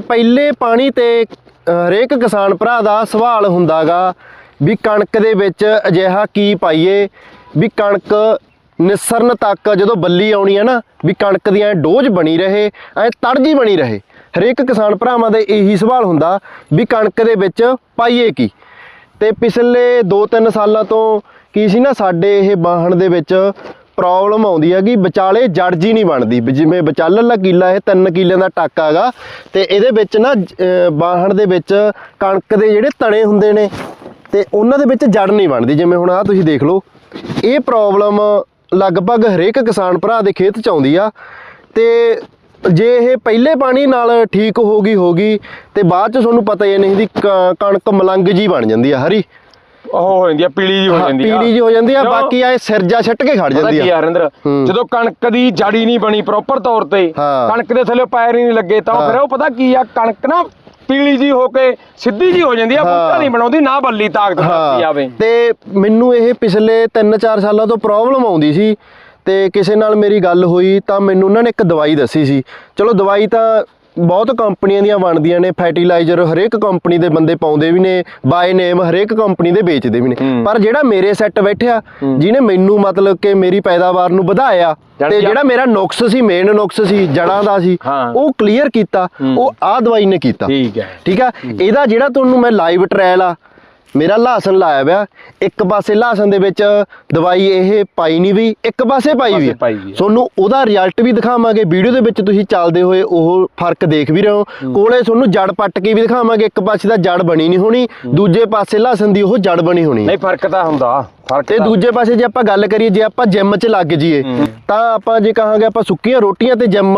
ਪਹਿਲੇ ਪਾਣੀ ਤੇ ਹਰੇਕ ਕਿਸਾਨ ਭਰਾ ਦਾ ਸਵਾਲ ਹੁੰਦਾਗਾ ਵੀ ਕਣਕ ਦੇ ਵਿੱਚ ਅਜਿਹਾ ਕੀ ਪਾਈਏ, ਵੀ ਕਣਕ ਨਿਸਰਨ ਤੱਕ ਜਦੋਂ ਬੱਲੀ ਆਉਣੀ ਹੈ ਨਾ, ਵੀ ਕਣਕ ਦੀ ਐ ਡੋਜ਼ ਬਣੀ ਰਹੇ, ਐ ਤੜਜੀ ਬਣੀ ਰਹੇ। ਹਰੇਕ ਕਿਸਾਨ ਭਰਾਵਾਂ ਦੇ ਇਹੀ ਸਵਾਲ ਹੁੰਦਾ ਵੀ ਕਣਕ ਦੇ ਵਿੱਚ ਪਾਈਏ ਕੀ। ਤੇ ਪਿਛਲੇ 2-3 ਸਾਲਾਂ ਤੋਂ ਕੀ ਸੀ ਨਾ, ਸਾਡੇ ਇਹ ਬਾਹਣ ਦੇ ਵਿੱਚ ਪ੍ਰੋਬਲਮ ਆਉਂਦੀ ਹੈ ਕਿ ਵਿਚਾਲੇ ਜੜ ਜੀ ਨਹੀਂ ਬਣਦੀ। ਜਿਵੇਂ ਵਿਚਾਲਣ ਲਾ ਕੀਲਾ ਇਹ 3 ਕਿੱਲਿਆਂ ਦਾ ਟਾਕਾ ਹੈਗਾ। ਤੇ ਇਹਦੇ ਵਿੱਚ ਨਾ ਅਹ, ਬਾਹਣ ਦੇ ਵਿੱਚ ਕਣਕ ਦੇ ਜਿਹੜੇ ਤਣੇ ਹੁੰਦੇ ਨੇ ਤੇ ਉਹਨਾਂ ਦੇ ਵਿੱਚ ਜੜ ਨਹੀਂ ਬਣਦੀ। ਜਿਵੇਂ ਹੁਣ ਆ ਤੁਸੀਂ ਦੇਖ ਲਓ ਇਹ ਪ੍ਰੋਬਲਮ ਲਗਭਗ ਹਰੇਕ ਕਿਸਾਨ ਭਰਾ ਦੇ ਖੇਤ ਚ ਆਉਂਦੀ ਆ। ਤੇ ਜੇ ਇਹ ਪਹਿਲੇ ਪਾਣੀ ਨਾਲ ਠੀਕ ਹੋ ਗਈ ਹੋ ਗਈ ਤੇ ਬਾਅਦ ਚ ਤੁਹਾਨੂੰ ਪਤਾ ਹੀ ਨਹੀਂ ਦੀ ਕ- ਕਣਕ ਮਲੰਗ ਜੀ ਬਣ ਜਾਂਦੀ ਆ ਹਰੀ। ਉਹ ਹੋ ਜਾਂਦੀ ਆ ਪੀਲੀ ਜੀ ਹੋ ਜਾਂਦੀ ਆ ਪੀਲੀ ਜੀ ਹੋ ਜਾਂਦੀ ਆ? ਬਾਕੀ ਆ ਸਿਰਜਾ ਛੱਟ ਕੇ ਖੜ ਜਾਂਦੀ ਕੀ ਆ ਆ ਹਰਿੰਦਰ ਹੂੰ। ਜਦੋਂ ਕਣਕ ਦੀ ਜੜੀ ਨਹੀਂ ਬਣੀ ਪ੍ਰੋਪਰ ਤੌਰ ਤੇ। ਕਣਕ ਦੇ ਥੱਲੇ ਪੈਰ ਹੀ ਨਹੀਂ ਲੱਗੇ ਤਾਂ। ਫਿਰ ਉਹ ਪਤਾ ਕੀ ਆ ਕਣਕ ਨਾ ਪੀਲੀ ਜੀ ਹੋ ਕੇ ਸਿੱਧੀ ਜੀ ਹੋ ਜਾਂਦੀ ਆ। ਬੂਟਾ ਨਹੀਂ ਬਣਾਉਂਦੀ ਨਾ ਬੱਲੀ ਤਾਕਤ ਕਰਦੀ ਆਵੇ ਤੇ ਮੈਨੂੰ ਇਹ ਪਿਛਲੇ 3-4 ਸਾਲਾਂ ਤੋਂ ਪ੍ਰੋਬਲਮ ਆਉਂਦੀ ਸੀ ਤੇ ਕਿਸੇ ਨਾਲ ਮੇਰੀ ਗੱਲ ਹੋਈ ਤਾਂ ਮੈਨੂੰ ਉਹਨਾਂ ਨੇ ਇੱਕ ਦਵਾਈ ਦੱਸੀ ਸੀ ਚਲੋ ਦਵਾਈ ਤਾਂ ਬਹੁਤ ਕੰਪਨੀਆਂ ਦੀਆਂ ਬਣਦੀਆਂ ਨੇ ਫਰਟੀਲਾਈਜ਼ਰ ਹਰੇਕ ਕੰਪਨੀ ਦੇ ਬੰਦੇ ਪਾਉਂਦੇ ਵੀ ਨੇ ਬਾਏ ਨੇਮ ਹਰੇਕ ਕੰਪਨੀ ਦੇ ਵੇਚਦੇ ਵੀ ਨੇ ਹੂੰ। ਪਰ ਜਿਹੜਾ ਮੇਰੇ ਸੈੱਟ ਬੈਠਿਆ ਜਿਹਨੇ ਮੈਨੂੰ ਮਤਲਬ ਕਿ ਮੇਰੀ ਪੈਦਾਵਾਰ ਨੂੰ ਵਧਾਇਆ ਤੇ ਜਿਹੜਾ ਮੇਰਾ ਨੁਕਸ ਸੀ ਮੇਨ ਨੁਕਸ ਸੀ ਜੜਾਂ ਦਾ ਸੀ ਹਾਂ। ਉਹ ਕਲੀਅਰ ਕੀਤਾ ਹੂੰ। ਉਹ ਆਹ ਦਵਾਈ ਨੇ ਕੀਤਾ ਠੀਕ ਹੈ ਠੀਕ ਆ ਇਹਦਾ ਜਿਹੜਾ ਤੁਹਾਨੂੰ ਮੈਂ ਲਾਈਵ ਟ੍ਰਾਇਲ ਆ ਮੇਰਾ ਲਹਸਨ ਲਾਇਆ ਪਿਆ ਇੱਕ ਪਾਸੇ ਲਹਸਨ ਦੇ ਵਿੱਚ ਦਵਾਈ ਇਹ ਪਾਈ ਨਹੀਂ ਵੀ ਇੱਕ ਪਾਸੇ ਪਾਈ ਵੀ। ਤੁਹਾਨੂੰ ਉਹਦਾ ਰਿਜ਼ਲਟ ਵੀ ਦਿਖਾਵਾਂਗੇ ਵੀਡੀਓ ਦੇ ਵਿੱਚ ਤੁਸੀਂ ਚੱਲਦੇ ਹੋਏ ਉਹ ਫ਼ਰਕ ਦੇਖ ਵੀ ਰਹੇ ਹੋ ਕੋਲੇ ਤੁਹਾਨੂੰ ਜੜ ਪੱਟ ਕੇ ਵੀ ਦਿਖਾਵਾਂਗੇ ਇੱਕ ਪਾਸੇ ਦਾ ਜੜ ਬਣੀ ਨਹੀਂ ਹੋਣੀ ਦੂਜੇ ਪਾਸੇ ਲਹਸਨ ਦੀ ਉਹ ਜੜ ਬਣੀ ਹੋਣੀ ਨਹੀਂ ਫ਼ਰਕ ਤਾਂ ਹੁੰਦਾ ਫ਼ਰਕ ਤੇ ਦੂਜੇ ਪਾਸੇ ਜੇ ਆਪਾਂ ਗੱਲ ਕਰੀਏ ਜੇ ਆਪਾਂ ਜਿਮ 'ਚ ਲੱਗ ਜਾਈਏ। ਤਾਂ ਆਪਾਂ ਜੇ ਕਹਾਂਗੇ ਆਪਾਂ ਸੁੱਕੀਆਂ ਰੋਟੀਆਂ ਤੇ ਜਿਮ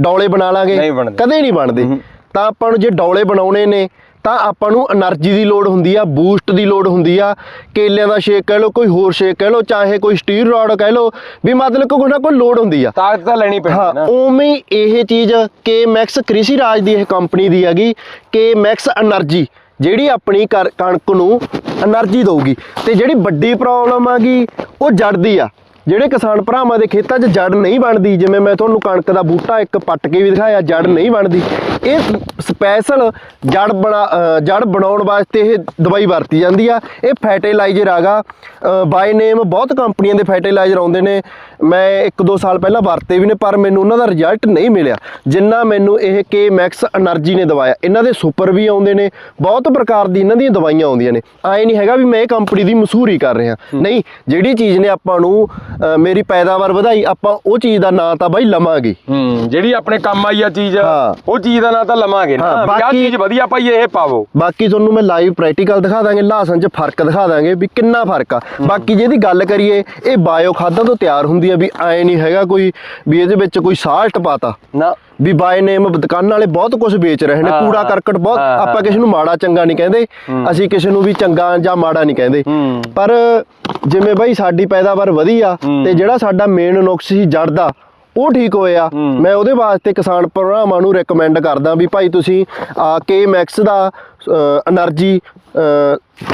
ਡੌਲੇ ਬਣਾ ਲਾਂਗੇ। ਕਦੇ ਨਹੀਂ ਬਣਦੇ। ਤਾਂ ਆਪਾਂ ਨੂੰ ਜੇ ਡੌਲੇ ਬਣਾਉਣੇ ਨੇ ਤਾਂ ਆਪਾਂ ਨੂੰ એનર્ਜੀ ਦੀ ਲੋੜ ਹੁੰਦੀ ਆ ਬੂਸਟ ਦੀ ਲੋੜ ਹੁੰਦੀ ਆ ਕੇਲਿਆਂ ਦਾ ਸ਼ੇਕ ਕਹਿ ਲਓ ਕੋਈ ਹੋਰ ਸ਼ੇਕ ਕਹਿ ਲਓ ਚਾਹੇ ਕੋਈ ਸਟੀਲ ਰੋਡ ਕਹਿ ਲਓ ਵੀ ਮਤਲਬ ਕੋਈ ਨਾ ਕੋਈ ਲੋੜ ਹੁੰਦੀ ਆ। ਤਾਕਤ ਤਾਂ ਲੈਣੀ ਪੈਂਦੀ ਨਾ। ਉਵੇਂ ਹੀ ਇਹ ਚੀਜ਼ ਕੇ ਮੈਕਸ ਕ੍ਰਿਸ਼ੀ ਰਾਜ ਦੀ ਇਹ ਕੰਪਨੀ ਦੀ ਹੈਗੀ ਕਿ ਮੈਕਸ એનર્ਜੀ ਜਿਹੜੀ ਆਪਣੀ ਕਣਕ ਨੂੰ એનર્ਜੀ ਦੇਊਗੀ। ਤੇ ਜਿਹੜੀ ਵੱਡੀ ਪ੍ਰੋਬਲਮ ਆਗੀ ਉਹ ਜੜ ਦੀ ਆ। ਜਿਹੜੇ ਕਿਸਾਨ ਭਰਾਵਾਂ ਦੇ ਖੇਤਾਂ 'ਚ ਜੜ ਨਹੀਂ ਬਣਦੀ ਜਿਵੇਂ ਮੈਂ ਤੁਹਾਨੂੰ ਕਣਕ ਦਾ ਬੂਟਾ ਇੱਕ ਪੱਟ ਕੇ ਵੀ ਦਿਖਾਇਆ ਜੜ ਨਹੀਂ ਬਣਦੀ। ਇਹ ਸਪੈਸ਼ਲ ਜੜ ਬਣਾ ਜੜ ਬਣਾਉਣ ਵਾਸਤੇ ਇਹ ਦਵਾਈ ਵਰਤੀ ਜਾਂਦੀ ਆ। ਇਹ ਫੈਟੀਲਾਈਜ਼ਰ ਆਗਾ ਬਾਈ ਨੇਮ ਬਹੁਤ ਕੰਪਨੀਆਂ ਦੇ ਫੈਟੀਲਾਈਜ਼ਰ ਆਉਂਦੇ ਨੇ। ਮੈਂ 1-2 ਸਾਲ ਪਹਿਲਾਂ ਵਰਤੇ ਵੀ ਨੇ ਪਰ ਮੈਨੂੰ ਉਹਨਾਂ ਦਾ ਰਿਜ਼ਲਟ ਨਹੀਂ ਮਿਲਿਆ। ਜਿੰਨਾ ਮੈਨੂੰ ਇਹ ਕੇ ਮੈਕਸ એનર્ਜੀ ਨੇ ਦਵਾਇਆ। ਇਹਨਾਂ ਦੇ ਸੁਪਰ ਵੀ ਆਉਂਦੇ ਨੇ। ਬਹੁਤ ਪ੍ਰਕਾਰ ਦੀ ਇਹਨਾਂ ਦੀਆਂ ਦਵਾਈਆਂ ਆਉਂਦੀਆਂ ਨੇ। ਆਏ ਨਹੀਂ ਹੈਗਾ ਵੀ ਮੈਂ ਇਹ ਕੰਪਨੀ ਦੀ ਮਸਹੂਰੀ ਕਰ ਰਿਹਾ। ਨਹੀਂ ਜਿਹੜੀ ਚੀਜ਼ ਨੇ ਆਪਾਂ ਨੂੰ ਮੇਰੀ ਪੈਦਾਵਾਰ ਵਧਾਈ ਆਪਾਂ ਉਹ ਚੀਜ਼ ਦਾ ਨਾਂ ਤਾਂ ਬਾਈ ਲਵਾਂਗੇ। ਹੂੰ ਜਿਹੜੀ ਆਪਣੇ ਕੰਮ ਆਈ ਆ ਚੀਜ਼ ਉਹ ਚੀਜ਼ ਦਾ ਨਾਂ ਤਾਂ ਲਵਾਂਗੇ ਨਾ ਹਾਂ, ਬਾਕੀ- ਚੀਜ਼ ਵਧੀਆ ਭਾਈ ਇਹ ਪਾਵੋ ਬਾਕੀ ਤੁਹਾਨੂੰ ਮੈਂ ਲਾਈਵ ਪ੍ਰੈਕਟੀਕਲ ਦਿਖਾ ਦਾਂਗੇ ਲਹਸਨ 'ਚ ਫ਼ਰਕ ਦਿਖਾ ਦਾਂਗੇ ਵੀ ਕਿੰਨਾ ਫ਼ਰਕ ਆ ਬਾਕੀ ਜਿਹਦੀ ਗੱਲ ਕਰੀਏ ਇਹ ਬਾਇਓ ਖਾਦਾਂ ਤੋਂ ਤਿਆਰ ਹੁੰਦੀ ਆ ਵੀ ਐ ਨਹੀਂ ਹੈਗਾ ਕੋਈ ਵੀ ਇਹਦੇ ਵਿੱਚ ਕੋਈ ਸਾਲਟ ਪਾਤਾ ਨਾ ਵੀ ਬਾਏ ਨੇਮ ਦੁਕਾਨਾਂ ਵਾਲੇ ਬਹੁਤ ਕੁਝ ਵੇਚ ਰਹੇ ਨੇ ਹਾਂ, ਕੂੜਾ ਹਾਂ। ਕਰਕਟ ਬਹੁਤ ਹਾਂ, ਆਪਾਂ। ਕਿਸੇ ਨੂੰ ਮਾੜਾ ਚੰਗਾ ਨਹੀਂ ਕਹਿੰਦੇ। ਅਸੀਂ ਕਿਸੇ ਨੂੰ ਵੀ ਚੰਗਾ ਜਾਂ ਮਾੜਾ ਨਹੀਂ ਕਹਿੰਦੇ ਹੂੰ। ਪਰ ਜਿਵੇਂ ਬਾਈ ਸਾਡੀ ਪੈਦਾਵਾਰ ਵਧੀਆ ਹੂੰ। ਤੇ ਜਿਹੜਾ ਸਾਡਾ ਮੇਨ ਨੁਕਸ ਸੀ ਜੜ ਦਾ ਉਹ ਠੀਕ ਹੋਏ ਮੈਂ ਉਹਦੇ ਵਾਸਤੇ ਕਿਸਾਨ ਭਰਾਵਾਂ ਨੂੰ ਰეკਮੈਂਡ ਕਰਦਾ ਵੀ ਭਾਈ ਤੁਸੀਂ ਆ ਕੇ ਮੈਕਸ ਦਾ એનર્ਜੀ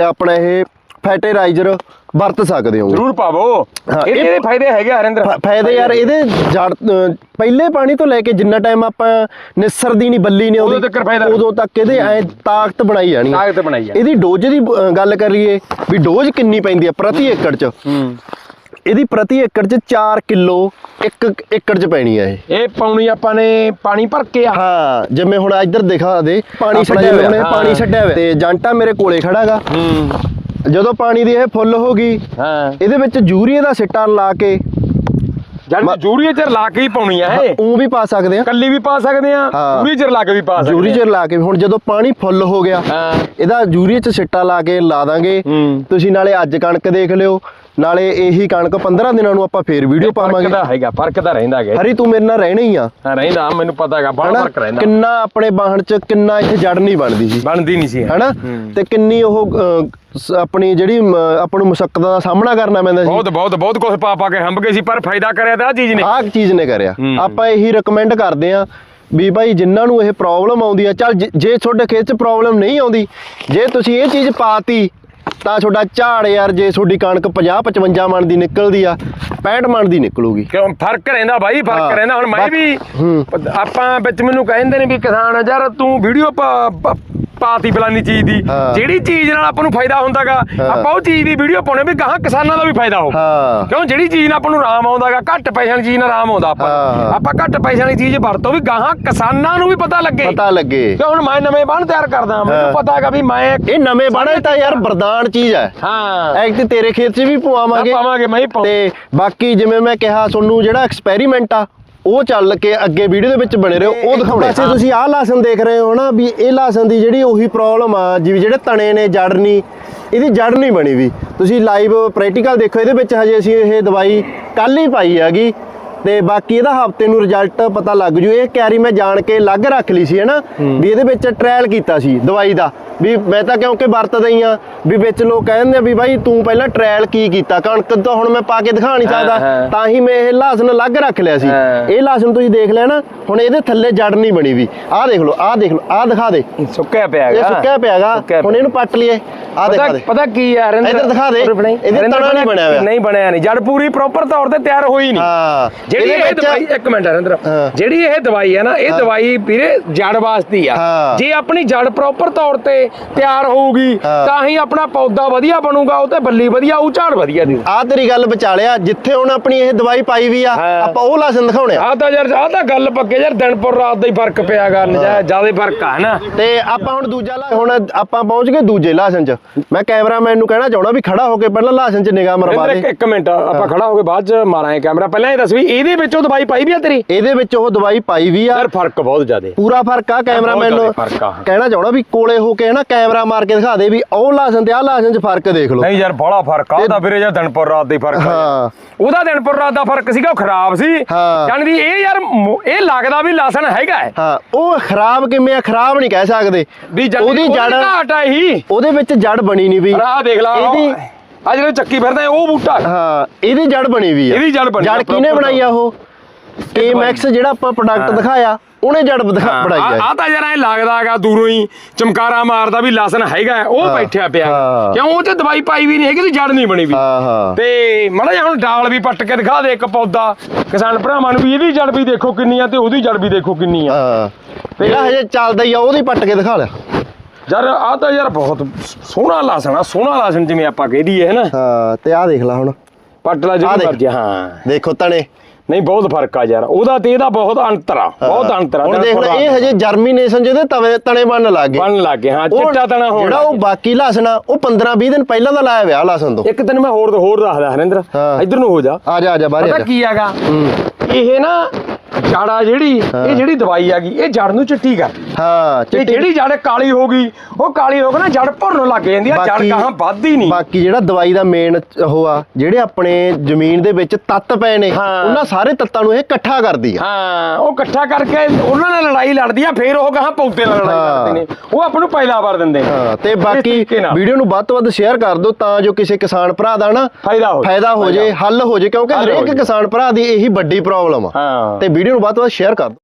ਆਪਣਾ ਇਹ ਫੈਟਰਾਈਜ਼ਰ ਵਰਤ ਸਕਦੇ ਹੋ। ਜ਼ਰੂਰ ਪਾਵੋ। ਇਹਦੇ ਫਾਇਦੇ ਹੈਗੇ ਹਰਿੰਦਰ। ਫਾਇਦੇ ਯਾਰ ਇਹਦੇ ਜੜ ਪਹਿਲੇ ਪਾਣੀ ਤੋਂ ਲੈ ਕੇ ਜਿੰਨਾ ਟਾਈਮ ਆਪਾਂ ਨਿਸਰਦੀ ਨਹੀਂ ਬੱਲੀ ਨਹੀਂ ਉਦੋਂ ਤੱਕ ਫਾਇਦਾ। ਉਦੋਂ ਤੱਕ ਇਹਦੇ ਐ ਤਾਕਤ ਬਣਾਈ ਜਾਣੀ ਤਾਕਤ ਬਣਾਈ ਇਹਦੀ ਡੋਜ਼ ਦੀ ਗੱਲ ਕਰੀਏ ਵੀ ਡੋਜ਼ ਕਿੰਨੀ ਪੈਂਦੀ ਹੈ ਪ੍ਰਤੀ ਏਕੜ ਚ। ਇਹਦੀ ਪ੍ਰਤੀ ਏਕੜ ਚ 4 ਕਿਲੋ ਇੱਕ ਏਕੜ ਚ ਪੈਣੀ ਆ ਇਹ। ਇਹ ਪਾਉਣੀ ਆਪਾਂ ਨੇ ਪਾਣੀ ਭਰ ਕੇ ਆ। ਹਾਂ ਜਿਵੇਂ ਹੁਣ ਇੱਧਰ ਦਿਖਾ ਦੇ ਪਾਣੀ ਛੱਡਿਆ ਹੋਇਆ। ਪਾਣੀ ਛੱਡਿਆ ਹੋਇਆ। ਤੇ ਜਾਂਟਾ ਮੇਰੇ ਕੋਲੇ ਖੜਾਗਾ ਹੂੰ। ਜਦੋਂ ਪਾਣੀ ਦੀ ਇਹ ਫੁੱਲ ਹੋ ਗਈ ਹਾਂ। ਇਹਦੇ ਵਿੱਚ ਯੂਰੀਏ ਦਾ ਸਿੱਟਾ ਲਾ ਕੇ ਜਦ ਜੂਰੀਏ ਚ ਲਾ ਕੇ ਹੀ ਪਾਉਣੀ ਆ ਇਹ। ਉਹ ਵੀ ਪਾ ਸਕਦੇ ਆ। ਕੱਲੀ ਵੀ ਪਾ ਸਕਦੇ ਆ। ਜੂਰੀ ਚ ਲਾ ਕੇ ਵੀ ਪਾ ਸਕਦੇ ਜੂਰੀ ਆ। ਚ ਲਾ ਕੇ ਹੁਣ ਜਦੋਂ ਪਾਣੀ ਫੁੱਲ ਹੋ ਗਿਆ ਇਹਦਾ ਯੂਰੀਏ ਚ ਸਿੱਟਾ ਲਾ ਕੇ ਲਾ ਦਾਂਗੇ। ਤੁਸੀਂ ਨਾਲੇ ਅੱਜ ਕਣਕ ਦੇਖ ਲਿਓ। ਨਾਲੇ ਇਹੀ ਕਣਕ 15 ਦਿਨਾਂ ਨੂੰ ਆਪਾਂ ਫੇਰ ਵੀਡੀਓ ਫ਼ਰਕ ਪਾਵਾਂਗੇ। ਤਾਂ ਹੈਗਾ ਫ਼ਰਕ ਤਾਂ ਰਹਿੰਦਾ ਹੈਗਾ। ਹਰੀ ਤੂੰ ਮੇਰੇ ਨਾਲ ਰਹਿਣਾ ਹੀ ਆ। ਹਾਂ ਰਹਿੰਦਾ ਮੈਨੂੰ ਪਤਾ ਹੈਗਾ ਬੜਾ ਫ਼ਰਕ ਰਹਿੰਦਾ। ਕਿੰਨਾ ਆਪਣੇ ਬਾਹਣ ਚ ਕਿੰਨਾ ਇੱਥੇ ਜੜ ਨਹੀਂ ਬਣਦੀ ਸੀ। ਬਣਦੀ ਨਹੀਂ ਸੀ। ਹਨਾ। ਤੇ ਕਿੰਨੀ ਉਹ ਆਪਣੀ ਜਿਹੜੀ ਆਪਾਂ ਨੂੰ ਮੁਸ਼ਕਲਾਂ ਦਾ ਸਾਹਮਣਾ ਕਰਨਾ ਪੈਂਦਾ ਸੀ ਬਹੁਤ ਬਹੁਤ ਬਹੁਤ ਕੁਝ ਪਾ ਪਾ ਕੇ ਹੰਬ ਗਏ ਸੀ ਪਰ ਫਾਇਦਾ ਕਰਿਆ ਤਾਂ ਆ ਚੀਜ਼ ਨੇ ਆਹ ਚੀਜ਼ ਨੇ ਕਰਿਆ। ਆਪਾਂ ਇਹੀ ਰეკਮੈਂਡ ਕਰਦੇ ਆ ਵੀ ਭਾਈ ਜਿਨ੍ਹਾਂ ਨੂੰ ਇਹ ਪ੍ਰੋਬਲਮ ਆਉਂਦੀ ਆ ਚੱਲ ਜੇ- ਤੁਹਾਡੇ ਖੇਤ 'ਚ ਪ੍ਰੋਬਲਮ ਨਹੀਂ ਆਉਂਦੀ ਜੇ ਤੁਸੀਂ ਇਹ ਚੀਜ਼ ਪਾਤੀ ਤਾਂ ਤੁਹਾਡਾ ਝਾੜ ਯਾਰ ਜੇ ਤੁਹਾਡੀ ਕਣਕ 50 55 ਮਣ ਦੀ ਨਿਕਲਦੀ ਆ 65 ਮਣ ਦੀ ਨਿਕਲੂਗੀ ਕਿਉਂ ਫ਼ਰਕ ਰਹਿੰਦਾ ਬਾਈ। ਫ਼ਰਕ ਰਹਿੰਦਾ ਹੁਣ ਮੈਂ ਵੀ। ਆਪਾਂ ਵਿੱਚ ਮੈਨੂੰ ਕਹਿੰਦੇ ਨੇ ਵੀ ਕਿਸਾਨ ਯਾਰ ਤੂੰ ਵੀਡੀਓ ਪਾਤੀ ਫਲਾਨੀ ਚੀਜ਼ ਦੀ। ਹਾਂ। ਜਿਹੜੀ ਚੀਜ਼ ਨਾਲ ਆਪਾਂ ਨੂੰ ਫਾਇਦਾ ਹੁੰਦਾਗਾ। ਆਪਾਂ ਉਹ ਚੀਜ਼ ਦੀ ਵੀਡੀਓ ਪਾਉਣੇ ਵੀ ਗਾਹਾਂ ਕਿਸਾਨਾਂ ਦਾ ਵੀ ਫਾਇਦਾ ਹੋ। ਹਾਂ। ਕਿਉਂ? ਜਿਹੜੀ ਚੀਜ਼ ਨਾਲ ਆਪਾਂ ਨੂੰ ਆਰਾਮ ਆਉਂਦਾਗਾ ਘੱਟ ਪੈਸਿਆਂ ਵਾਲੀ ਚੀਜ਼ ਨਾਲ ਆਰਾਮ ਆਉਂਦਾ ਆਪਾਂ ਨੂੰ। ਹਾਂ। ਆਪਾਂ ਘੱਟ ਪੈਸਿਆਂ ਵਾਲੀ ਚੀਜ਼ ਵਰਤੋ ਵੀ ਗਾਹਾਂ ਕਿਸਾਨਾਂ ਨੂੰ ਵੀ ਪਤਾ ਲੱਗੇ। ਪਤਾ ਲੱਗੇ। ਕਿ ਹੁਣ ਮੈਂ ਨਵੇਂ ਬਾਣ ਤਿਆਰ ਕਰਦਾ ਮੈਨੂੰ ਹਾਂ। ਪਤਾ ਹੈਗਾ ਵੀ ਮੈਂ ਇਹ ਨਵੇਂ ਬਣੇ ਤਾਂ ਯਾਰ ਵਰਦਾਨ ਚੀਜ਼ ਹੈ ਹਾਂ। ਐਕ ਤੇ ਤੇਰੇ ਖੇਤ 'ਚ ਵੀ ਪਵਾਵਾਂਗੇ। ਪਾਵਾਂਗੇ ਮੈਂ ਹੀ ਪਾਉਂ ਤੇ ਬਾਕੀ ਜਿਵੇਂ ਮੈਂ ਕਿਹਾ ਤੁਹਾਨੂੰ ਜਿਹੜਾ ਐਕਸਪੈਰੀਮੈਂਟ ਆ ਉਹ ਚੱਲ ਕੇ ਅੱਗੇ ਵੀਡੀਓ ਦੇ ਵਿੱਚ ਬਣੇ ਰਹੋ ਉਹ ਦਿਖਾਉਣੇ। ਪਾਸੇ ਤੁਸੀਂ ਆਹ ਲਾਸਨ ਦੇਖ ਰਹੇ ਹੋ ਨਾ ਵੀ ਇਹ ਲਾਸਨ ਦੀ ਜਿਹੜੀ ਉਹੀ ਪ੍ਰੋਬਲਮ ਆ ਜਿਵੇਂ ਜਿਹੜੇ ਤਣੇ ਨੇ ਜੜ ਨਹੀਂ ਇਹਦੀ ਜੜ ਨਹੀਂ ਬਣੀ ਵੀ। ਤੁਸੀਂ ਲਾਈਵ ਪ੍ਰੈਕਟੀਕਲ ਦੇਖੋ ਇਹਦੇ ਵਿੱਚ ਹਜੇ ਅਸੀਂ ਇਹ ਦਵਾਈ ਕੱਲ ਹੀ ਪਾਈ ਹੈਗੀ। ਤੇ ਬਾਕੀ ਇਹਦਾ ਹਫ਼ਤੇ ਨੂੰ ਰਿਜ਼ਲਟ ਪਤਾ ਲੱਗ ਜੂ। ਇਹ ਕੈਰੀ ਮੈਂ ਜਾਣ ਕੇ ਲੱਗ ਰੱਖ ਲਈ ਸੀ ਹਨਾ? ਵੀ ਇਹਦੇ ਵਿੱਚ ਟ੍ਰਾਇਲ ਕੀਤਾ ਸੀ ਦਵਾਈ ਦਾ। ਵੀ ਮੈਂ ਤਾਂ ਕਿਉਂਕਿ ਵਰਤਦਾ ਹੀ ਆ ਵੀ ਵਿੱਚ ਲੋਕ ਕਹਿੰਦੇ ਆ ਵੀ ਬਾਈ ਤੂੰ ਪਹਿਲਾਂ ਟ੍ਰਾਇਲ ਕੀ ਕੀਤਾ? ਕਣਕ ਤਾਂ ਹੁਣ ਮੈਂ ਪਾ ਕੇ ਦਿਖਾ ਨਹੀਂ ਸਕਦਾ। ਤਾਂ ਹੀ ਮੈਂ ਇਹ ਲਾਸਨ ਅਲੱਗ ਰੱਖ ਲਿਆ ਸੀ। ਇਹ ਲਾਸਨ ਤੁਸੀਂ ਦੇਖ ਲਿਆ ਨਾ ਹੁਣ ਇਹਦੇ ਥੱਲੇ ਜੜ ਨਹੀਂ ਬਣੀ ਵੀ। ਆਹ ਦੇਖ ਲਓ ਆਹ ਦੇਖ ਲਓ ਆਹ ਦਿਖਾ ਦੇ। ਸੁੱਕਿਆ ਪਿਆ ਇਹ ਹੈਗਾ। ਸੁੱਕਿਆ ਪਿਆਗਾ ਸੁੱਕਿਆ ਹੁਣ ਇਹਨੂੰ ਪੱਟ ਲਈਏ। ਆਹ ਦਿਖਾ ਦੇ। ਪਤਾ ਕੀ ਹੈ ਹਰਿੰਦਰ? ਇੱਧਰ ਦਿਖਾ ਦੇ। ਇਹਦੇ ਤਣਾ ਨਹੀਂ ਬਣਿਆ ਹੋਇਆ। ਨਹੀਂ ਬਣਿਆ ਨਹੀਂ ਜੜ ਪੂਰੀ ਪ੍ਰੋਪਰ ਤੌਰ ਤੇ ਤਿਆਰ ਹੋਈ ਨਹੀਂ ਹਾਂ। ਜਿਹੜੀ ਇਹ ਦਵਾਈ ਇੱਕ ਮਿੰਟ ਹਰਿੰਦਰ। ਹਾਂ। ਜਿਹੜੀ ਇਹ ਦਵਾਈ ਹੈ ਨਾ ਇਹ ਦਵਾਈ ਵੀਰੇ ਜੜ ਵਾਸਤੇ ਆ। ਜੇ ਆਪਣੀ ਜੜ ਪ੍ਰੋਪਰ ਤੌਰ ਤੇ ਤਿਆਰ ਹੋਊਗੀ। ਤਾਂ ਹੀ ਆਪਣਾ ਪੌਦਾ ਵਧੀਆ ਬਣੂਗਾ ਉਹ ਤੇ ਬੱਲੀ ਵਧੀਆ ਉਹ ਝਾੜ ਵਧੀਆ ਦੇ। ਆਹ ਤੇਰੀ ਗੱਲ ਵਿਚਾਲਿਆ ਜਿੱਥੇ ਹੁਣ ਆਪਣੀ ਇਹ ਦਵਾਈ ਪਾਈ ਵੀ ਆ। ਆਪਾਂ ਉਹ ਲਾਸਨ ਦਿਖਾਉਣੇ ਆ। ਤਾਂ ਯਾਰ ਆਹ ਤਾਂ ਗੱਲ ਪੱਕੇ ਯਾਰ ਦਿਨਪੁਰ ਰਾਤ ਦਾ ਹੀ ਫ਼ਰਕ ਪਿਆ ਗਾ ਨਜਾਇਜ਼ ਜ਼ਿਆਦਾ ਫ਼ਰਕ ਆ ਨਾ ਤੇ ਆਪਾਂ ਹੁਣ ਦੂਜਾ ਲਾ ਹੁਣ ਆਪਾਂ ਪਹੁੰਚ ਗਏ ਦੂਜੇ ਲਾਸਨ 'ਚ। ਮੈਂ ਕੈਮਰਾਮੈਨ ਨੂੰ ਕਹਿਣਾ ਚਾਹਣਾ ਵੀ ਖੜਾ ਹੋ ਕੇ ਪਹਿਲਾਂ ਲਾਸਨ 'ਚ ਨਿਗਾਹ ਮਰਵਾ ਦੇ। ਇੱਕ ਮਿੰਟ ਆਪਾਂ ਖੜਾ ਹੋ ਕੇ ਬਾਅਦ ਚ ਮਾਰਾਂਗੇ ਕੈਮਰਾ। ਪਹਿਲਾਂ ਇਹ ਦੱਸ ਵੀ ਇਹਦੇ ਵਿੱਚੋਂ ਦਵਾਈ ਪਾਈ ਵੀ ਆ ਤੇਰੀ? ਇਹਦੇ ਵਿੱਚ ਉਹ ਦਵਾਈ ਪਾਈ ਵੀ ਆ। ਯਾਰ ਫ਼ਰਕ ਬਹੁਤ ਜ਼ਿਆਦਾ। ਪੂਰਾ ਫ਼ਰਕ ਆ ਕੈਮਰਾਮੈਨ ਨੂੰ। ਆ। ਕਹਿਣਾ ਚਾਹਣਾ ਵੀ ਕੋਲੇ ਹੋ ਕੇ ਨਾ ਕੈਮਰਾ ਮਾਰ ਕੇ ਦਿਖਾ ਦੇ ਵੀ ਉਹ ਲਾਸਨ ਤੇ ਆਹ ਲਾਸਨ 'ਚ ਫ਼ਰਕ ਦੇਖ ਲਓ। ਨਹੀਂ ਯਾਰ ਬੜਾ ਫ਼ਰਕ ਆ ਉਹਦਾ ਵੀਰੇ ਯਾਰ ਦਿਨਪੁਰ ਰਾਤ ਦਾ ਹੀ ਫ਼ਰਕ ਆ। ਹਾਂ। ਉਹਦਾ ਦਿਨਪੁਰ ਰਾਤ ਦਾ ਫ਼ਰਕ ਸੀਗਾ ਉਹ ਖਰਾਬ ਸੀ। ਹਾਂ। ਯਾਨੀ ਵੀ ਇਹ ਯਾਰ ਇਹ ਲੱਗਦਾ ਵੀ ਲਸਣ ਹੈਗਾ ਹੈ। ਉਹ ਖਰਾਬ ਕਿਵੇਂ ਆ ਖਰਾਬ ਨਹੀਂ ਕਹਿ ਸਕਦੇ। ਵੀ ਉਹਦੀ ਜੜ ਘਾਟ ਆ ਉਹਦੇ ਵਿੱਚ ਜੜ ਬਣੀ ਨਹੀਂ ਵੀ। ਆਹ ਦੇਖ ਲਾ। ਇਹਦੀ ਆ ਜਿਹੜੇ ਚੱਕੀ ਫਿਰਦਾ ਉਹ ਬੂਟਾ। ਹਾਂ ਇਹਦੀ ਜੜ ਬਣੀ ਵੀ ਆ। ਇਹਦੀ ਜੜ ਬਣੀ ਜੜ ਕਿਹਨੇ ਬਣਾਈ ਆ ਉਹ? ਕੇ ਮੈਕਸ ਜਿਹੜਾ ਆਪਾਂ ਪ੍ਰੋਡਕਟ। ਦਿਖਾਇਆ ਉਹਨੇ ਜੜ ਬਣਾਈ ਆ ਆ ਤਾਂ ਯਾਰ ਐ ਲੱਗਦਾ ਹੈਗਾ ਦੂਰੋਂ ਹੀ ਚਮਕਾਰਾ ਮਾਰਦਾ ਵੀ ਲਸਣ ਹੈਗਾ ਉਹ ਬੈਠਿਆ ਪਿਆ। ਕਿਉਂ ਉਹ ਤੇ ਦਵਾਈ ਪਾਈ ਵੀ ਨਹੀਂ ਹੈਗੀ ਤੇ ਜੜ ਨਹੀਂ ਬਣੀ ਵੀ। ਤੇ ਮੜਾ ਜਿਹਾ ਹੁਣ ਡਾਲ ਵੀ ਪੱਟ ਕੇ ਦਿਖਾ ਦੇ ਇੱਕ ਪੌਦਾ। ਕਿਸਾਨ ਭਰਾਵਾਂ ਨੂੰ ਵੀ ਇਹਦੀ ਜੜ ਵੀ ਦੇਖੋ ਕਿੰਨੀ ਆ ਤੇ ਉਹਦੀ ਜੜ ਵੀ ਦੇਖੋ ਕਿੰਨੀ ਆ। ਹਾਂ। ਜਿਹੜਾ ਹਜੇ ਚੱਲਦਾ ਹੀ ਆ ਉਹਦੀ ਪੱਟ ਕੇ ਦਿਖਾ ਲਿਆ। ਯਾਰ ਆ ਤਾਂ ਯਾਰ ਬਹੁਤ ਸੋਹਣਾ ਲਸਣ ਆ ਸੋਹਣਾ ਲਸਣ ਜਿਵੇਂ ਆਪਾਂ ਕਹਿ ਦਈਏ ਹੈ ਨਾ? ਹਾਂ ਤੇ ਆਹ ਦੇਖ ਲੈ ਹੁਣ। ਪੱਟ ਲਾ ਆਹ ਜਿਹੜੀ। ਮਰਜ਼ੀ ਹਾਂ। ਦੇਖੋ ਤਣੇ। ਨਹੀਂ ਬਹੁਤ ਫ਼ਰਕ ਆ ਯਾਰ। ਉਹਦਾ ਤੇ ਇਹਦਾ ਬਹੁਤ ਅੰਤਰ ਆ ਬਹੁਤ ਅੰਤਰ ਆ ਹੁਣ ਦੇਖ ਲੈ ਇਹ ਹਜੇ ਜਰਮੀਨੇਸ਼ਨ ਜਿਹਦੇ ਤਵੇ ਤਣੇ ਬਣਨ ਲੱਗ ਗਏ। ਬਣ ਲੱਗ ਹਾਂ ਚਿੱਟਾ ਤਣਾ ਹੋਣ ਜਿਹੜਾ ਉਹ। ਬਾਕੀ ਲਸਣ ਆ ਉਹ 15 20 ਦਿਨ ਪਹਿਲਾਂ ਦਾ ਲਾਇਆ ਵਿਆਹ ਲਸਣ ਤੋਂ ਇੱਕ ਦਿਨ ਮੈਂ ਹੋਰ ਹੋਰ ਦੱਸਦਾ ਹਰਿੰਦਰ। ਇੱਧਰ ਨੂੰ ਹੋ ਜਾ। ਆ ਜਾ ਆ ਜਾ ਬਾਹਰ ਆ ਪਤਾ ਕੀ ਹੈਗਾ। ਇਹ ਨਾ ਜੜਾ ਜਿਹੜੀ ਇਹ ਜਿਹੜੀ ਦਵਾਈ ਹੈਗੀ ਇਹ ਜੜ ਨੂੰ ਚਿੱਟੀ ਕਰ। ਹਾਂ ਤੇ ਜਿਹੜੀ ਜੜ ਕਾਲੀ ਹੋ ਗਈ ਉਹ ਕਾਲੀ ਹੋ ਕੇ ਨਾ ਜੜ ਭੁਰਨ ਲੱਗ ਜਾਂਦੀ ਆ ਜੜ ਕਹਾਂ ਵੱਧਦੀ ਨਹੀਂ। ਬਾਕੀ ਜਿਹੜਾ ਦਵਾਈ ਦਾ ਮੇਨ ਉਹ ਆ ਜਿਹੜੇ ਆਪਣੇ ਜ਼ਮੀਨ ਦੇ ਵਿੱਚ ਤੱਤ ਪਏ ਨੇ। ਉਹਨਾਂ ਸਾਰੇ ਤੱਤਾਂ ਨੂੰ ਇਹ ਇਕੱਠਾ ਕਰਦੀ ਆ। ਹਾਂ ਉਹ ਇਕੱਠਾ ਕਰਕੇ ਉਹਨਾਂ ਨਾਲ ਲੜਾਈ ਲੜਦੀ ਆ ਫਿਰ ਉਹ ਕਹਾਂ ਪੌਦੇ ਨਾਲ ਲੜਾਈ। ਲੜਦੇ ਨੇ। ਉਹ ਆਪਾਂ ਨੂੰ ਪੈਦਾਵਾਰ ਦਿੰਦੇ ਹਾਂ ਤੇ ਬਾਕੀ। ਵੀਡੀਓ ਨੂੰ ਵੱਧ ਤੋਂ ਵੱਧ ਸ਼ੇਅਰ ਕਰ ਦਿਓ ਤਾਂ ਜੋ ਕਿਸੇ ਕਿਸਾਨ ਭਰਾ ਦਾ ਨਾ ਫਾਇਦਾ ਹੋ ਫਾਇਦਾ ਹੋ ਜੇ ਹੱਲ ਹੋ ਜੇ ਕਿਉਂਕਿ ਹਰੇਕ। ਕਿਸਾਨ ਭਰਾ ਦੀ ਇਹੀ ਵੱਡੀ ਪ੍ਰੋਬਲਮ ਆ। ਹਾਂ। ਤੇ ਵੀਡੀਓ ਨੂੰ ਵੱਧ ਤੋਂ ਵੱਧ ਸ਼ੇਅਰ ਕਰ ਦਿਓ।